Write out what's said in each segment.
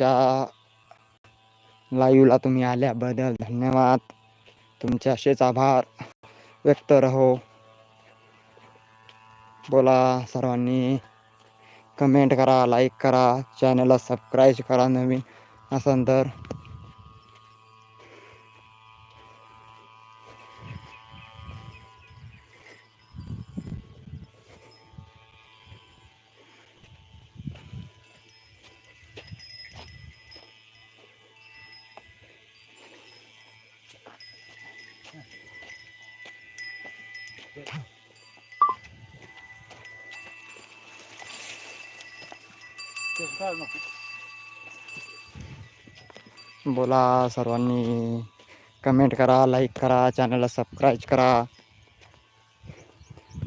त्या लाईव्हला तुम्ही आल्याबद्दल धन्यवाद. तुमचे असेच आभार व्यक्त रहो. बोला सर्वांनी. कमेंट करा लाईक करा. चॅनलला सबस्क्राईब करा नवीन असेल तर. बोला सर्वांनी कमेंट करा लाईक करा चॅनलला सबस्क्राईब करा.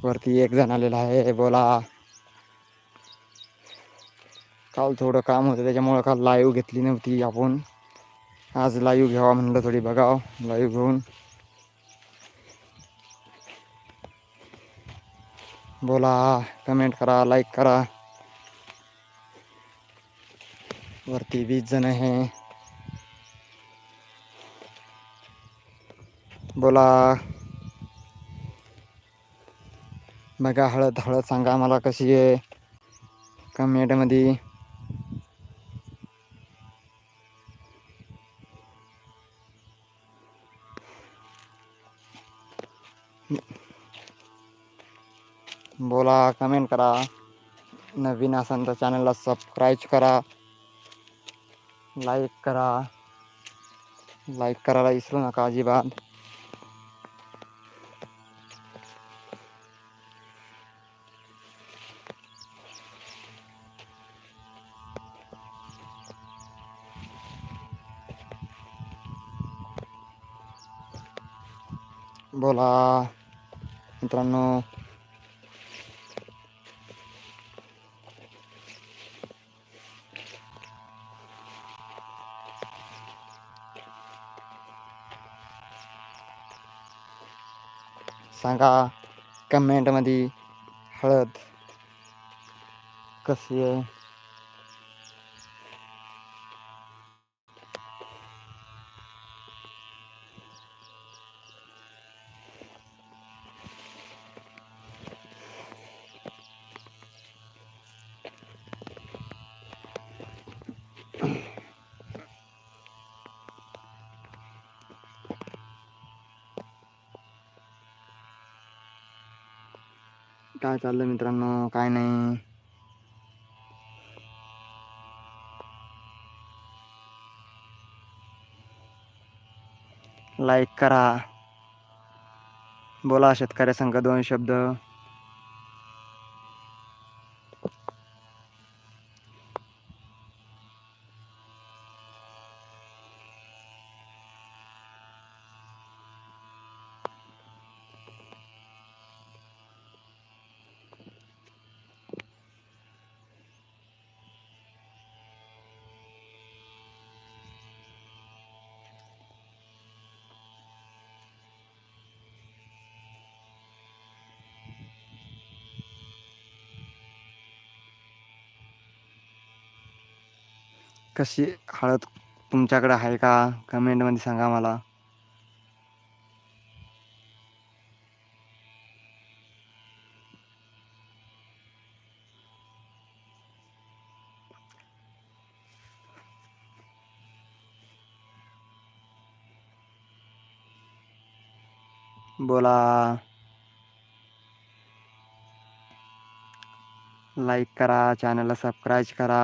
वरती एक जण आलेला आहे बोला. काल थोडं काम होतं त्याच्यामुळं काल लाईव्ह घेतली नव्हती आपण. आज लाईव्ह घ्यावा म्हणलं थोडी बघाव लाईव्ह घेऊन. बोला कमेंट करा लाईक करा. वरती वीस जण आहे. बोला. बघा हळद हळद सांगा मला कशी आहे. कमेंटमध्ये बोला कमेंट करा. नवीन असाल तर चॅनलला सबस्क्राईब करा. लाईक करा. लाईक करायला विसरू नका अजिबात. बोला. मित्रांनो सांगा कमेंटमध्ये हळद कशी आहे? काय चाललं मित्रांनो? काय नाही. लाईक करा. बोला शेतकऱ्या संघ दोन शब्द. कशी हळद तुमच्याकडे आहे का? कमेंटमध्ये सांगा मला. बोला. लाईक करा चॅनलला सबस्क्राईब करा.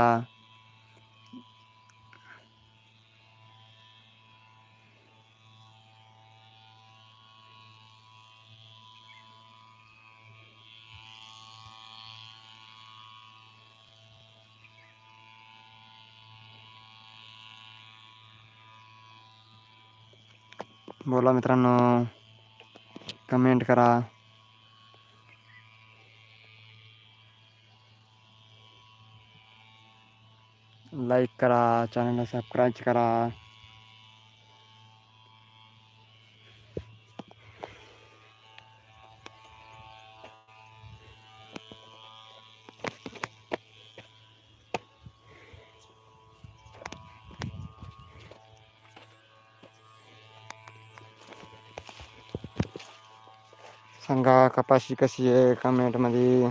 बोला मित्रांनो कमेंट करा. लाईक करा चॅनलला सबस्क्राईब करा. सांगा कपाशी कशी आहे कमेंटमध्ये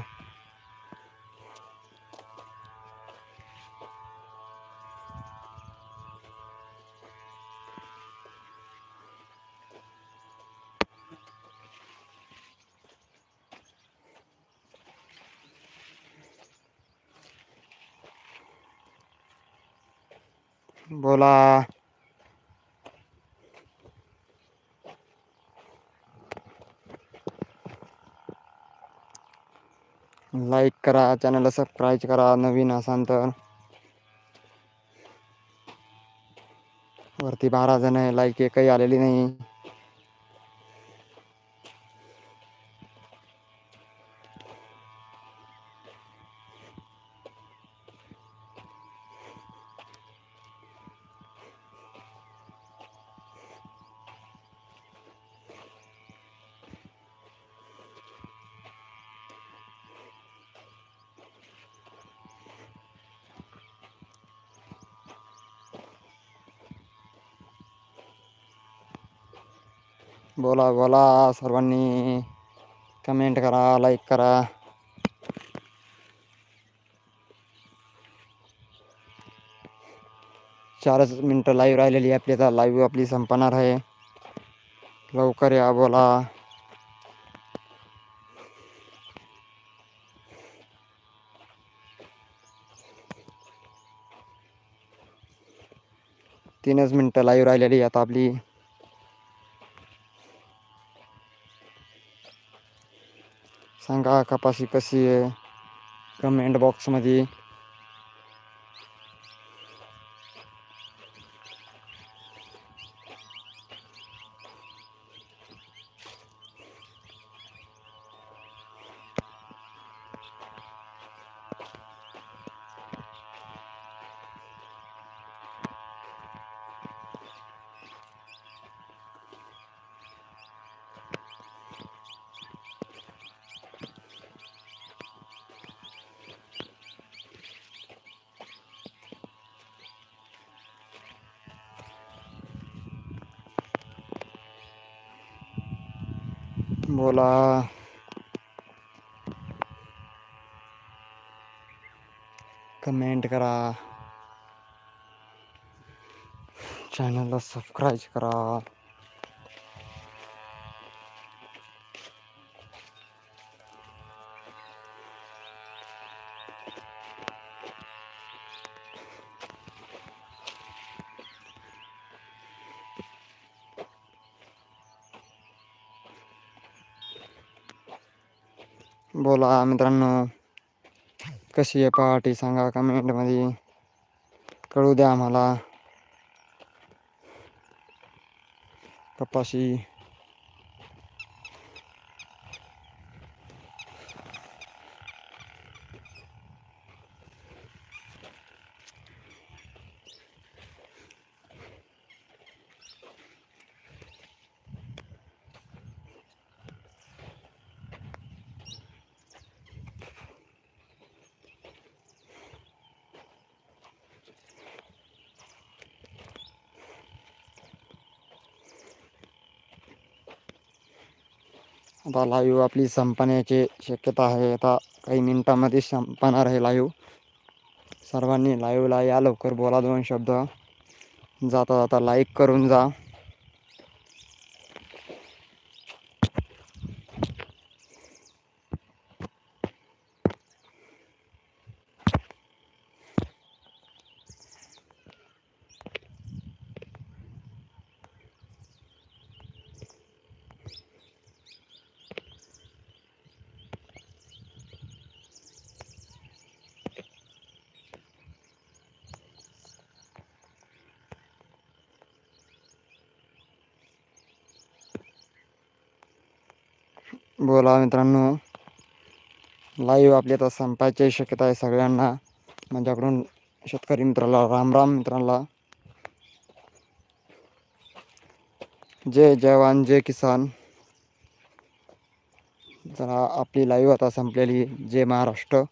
बोला लाईक करा चॅनलला सबस्क्राईब करा नवीन असाल तर. वरती बारा जण आहे लाईक एकही आलेली नाही. बोला बोला सर्वांनी कमेंट करा लाईक करा. चारच मिनटं लाईव्ह राहिलेली आहे आपली. आता लाईव्ह आपली संपणार आहे. लवकर या बोला. तीनच मिनटं लाईव्ह राहिलेली आता आपली. सांगा कपाशी कशी आहे? कमेंट बॉक्समध्ये बोला कमेंट करा. चॅनलला सबस्क्राईब करा. बोला मित्रांनो कशी आहे पार्टी सांगा कमेंटमध्ये कळू द्या आम्हाला. कपाशी आता लाईव्ह आपली संपण्याची शक्यता आहे. आता काही मिनटामध्ये संपणार आहे लाईव्ह. सर्वांनी लाईव्हला या लवकर बोला दोन शब्द. जाता जाता लाईक करून जा. बोला मित्रांनो. लाईव्ह आपली आता संपायची शक्यता आहे सगळ्यांना. माझ्याकडून शेतकरी मित्राला राम राम मित्रांना जय जवान जय किसान. जरा आपली लाईव्ह आता संपलेली. जय महाराष्ट्र.